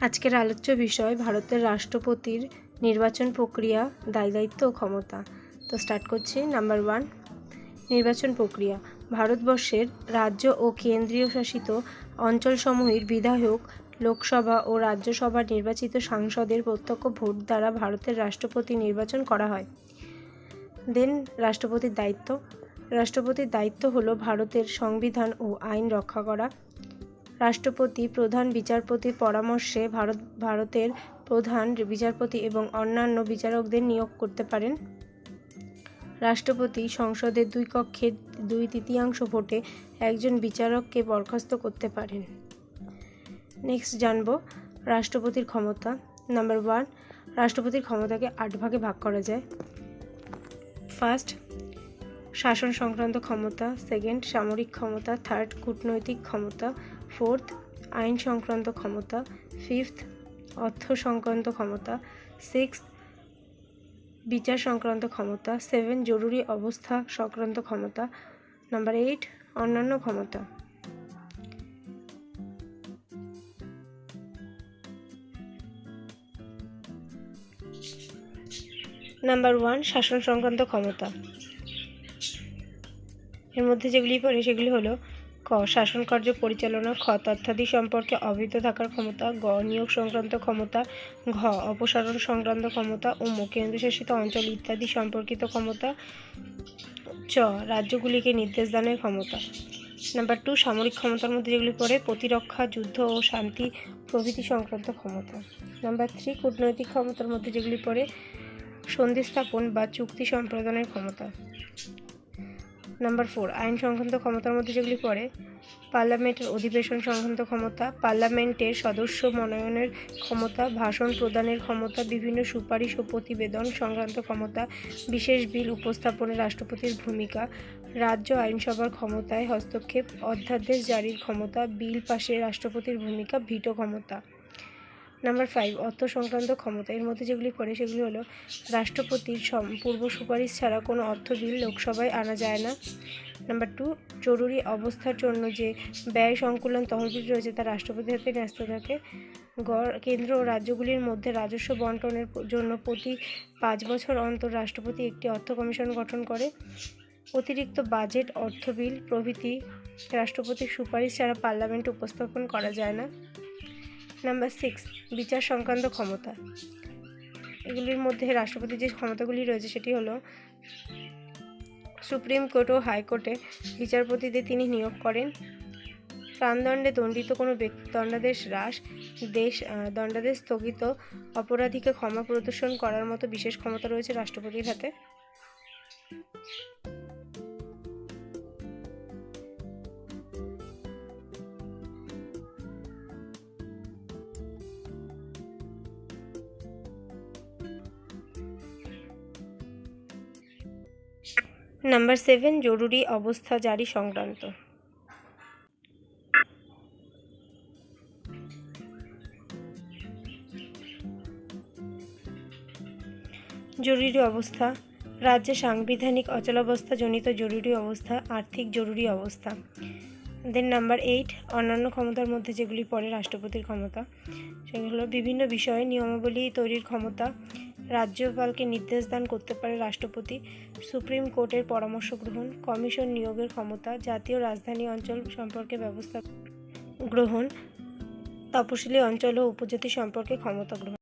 আজকের আলোচ্য বিষয়, ভারতের রাষ্ট্রপতির নির্বাচন প্রক্রিয়া দায় দায়িত্ব ও ক্ষমতা। তো স্টার্ট করছি নাম্বার ওয়ান নির্বাচন প্রক্রিয়া। ভারতবর্ষের রাজ্য ও কেন্দ্রীয় শাসিত অঞ্চলসমূহের বিধায়ক, লোকসভা ও রাজ্যসভার নির্বাচিত সাংসদের প্রত্যক্ষ ভোট দ্বারা ভারতের রাষ্ট্রপতি নির্বাচন করা হয়। দেন রাষ্ট্রপতির দায়িত্ব রাষ্ট্রপতির দায়িত্ব হলো ভারতের সংবিধান ও আইন রক্ষা করা। রাষ্ট্রপতি, প্রধান বিচারপতির পরামর্শে ভারত, ভারতের প্রধান বিচারপতি এবং অন্যান্য বিচারকদের নিয়োগ করতে পারেন। রাষ্ট্রপতি সংসদের দুই কক্ষের দুই তৃতীয়াংশ ভোটে একজন বিচারককে বরখাস্ত করতে পারেন। নেক্সট জানব, রাষ্ট্রপতির ক্ষমতা। নাম্বার ওয়ান, রাষ্ট্রপতির ক্ষমতাকে আট ভাগে ভাগ করা যায়। ফার্স্ট শাসন সংক্রান্ত ক্ষমতা, সেকেন্ড সামরিক ক্ষমতা, থার্ড কূটনৈতিক ক্ষমতা, ফোর্থ আইন সংক্রান্ত ক্ষমতা, ফিফথ অর্থ সংক্রান্ত ক্ষমতা সিক্স বিচার সংক্রান্ত ক্ষমতা, সেভেন জরুরি অবস্থা সংক্রান্ত ক্ষমতা, নাম্বার এইট অন্যান্য ক্ষমতা। নাম্বার ওয়ান শাসন সংক্রান্ত ক্ষমতা। এর মধ্যে যেগুলি পড়ে সেগুলি হলো ক, শাসন কার্য পরিচালনা, খ, তথ্যাদি সম্পর্কে অবহিত থাকার ক্ষমতা, গ, নিয়োগ সংক্রান্ত ক্ষমতা, ঘ, অপসারণ সংক্রান্ত ক্ষমতা ও কেন্দ্রশাসিত অঞ্চল ইত্যাদি সম্পর্কিত ক্ষমতা, চ, রাজ্যগুলিকে নির্দেশ দানের ক্ষমতা। নাম্বার টু সামরিক ক্ষমতার মধ্যে যেগুলি পড়ে, প্রতিরক্ষা, যুদ্ধ ও শান্তি প্রভৃতি সংক্রান্ত ক্ষমতা। নাম্বার থ্রি কূটনৈতিক ক্ষমতার মধ্যে যেগুলি পড়ে সন্ধি স্থাপন বা চুক্তি সম্পাদনের ক্ষমতা। নাম্বার ফোর, আইন সংক্রান্ত ক্ষমতার মধ্যে যেগুলি পড়ে, পার্লামেন্টের অধিবেশন সংক্রান্ত ক্ষমতা, পার্লামেন্টের সদস্য মনোনয়নের ক্ষমতা, ভাষণ প্রদানের ক্ষমতা, বিভিন্ন সুপারিশ ও প্রতিবেদন সংক্রান্ত ক্ষমতা, বিশেষ বিল উপস্থাপনে রাষ্ট্রপতির ভূমিকা, রাজ্য আইনসভার ক্ষমতায় হস্তক্ষেপ, অধ্যাদেশ জারির ক্ষমতা, বিল পাশে রাষ্ট্রপতির ভূমিকা, ভিটো ক্ষমতা। নাম্বার ফাইভ অর্থ সংক্রান্ত ক্ষমতা। এর মধ্যে যেগুলি পড়ে, সেগুলি হলো, রাষ্ট্রপতির পূর্ব সুপারিশ ছাড়া কোনো অর্থ বিল লোকসভায় আনা যায় না। নাম্বার টু জরুরি অবস্থার জন্য যে ব্যয় সংকুলন তহবিল রয়েছে, তা রাষ্ট্রপতির হাতে ন্যস্ত থাকে। গড়, কেন্দ্র ও রাজ্যগুলির মধ্যে রাজস্ব বন্টনের জন্য প্রতি পাঁচ বছর অন্তর রাষ্ট্রপতি একটি অর্থ কমিশন গঠন করে। অতিরিক্ত বাজেট, অর্থ বিল, প্রভৃতি রাষ্ট্রপতির সুপারিশ ছাড়া পার্লামেন্টে উপস্থাপন করা যায় না। নাম্বার সিক্স বিচার সংক্রান্ত ক্ষমতা। এগুলির মধ্যে রাষ্ট্রপতির যে ক্ষমতাগুলি রয়েছে, সেটি হলো সুপ্রিম কোর্ট ও হাইকোর্টে বিচারপতিদের তিনি নিয়োগ করেন। প্রাণদণ্ডে দণ্ডিত কোনো ব্যক্তি দণ্ডাদেশ হ্রাস, দেশ দণ্ডাদেশ স্থগিত অপরাধীকে ক্ষমা প্রদর্শন করার মতো বিশেষ ক্ষমতা রয়েছে রাষ্ট্রপতির হাতে। নাম্বার সেভেন জরুরি অবস্থা জারি সংক্রান্ত। জরুরি অবস্থা, রাজ্যে সাংবিধানিক অচলাবস্থা জনিত জরুরি অবস্থা, আর্থিক জরুরি অবস্থা। দেন নাম্বার এইট অন্যান্য ক্ষমতার মধ্যে যেগুলি পড়ে রাষ্ট্রপতির ক্ষমতা, সেগুলো বিভিন্ন বিষয়ে নিয়মাবলী তৈরির ক্ষমতা রাজ্যপালকে নির্দেশ দান করতে পারে রাষ্ট্রপতি। সুপ্রিম কোর্টের পরামর্শ গ্রহণ, কমিশন নিয়োগের ক্ষমতা, জাতীয় রাজধানী অঞ্চল সম্পর্কে ব্যবস্থা গ্রহণ, তপশিলি অঞ্চল ও উপজাতি সম্পর্কে ক্ষমতা গ্রহণ।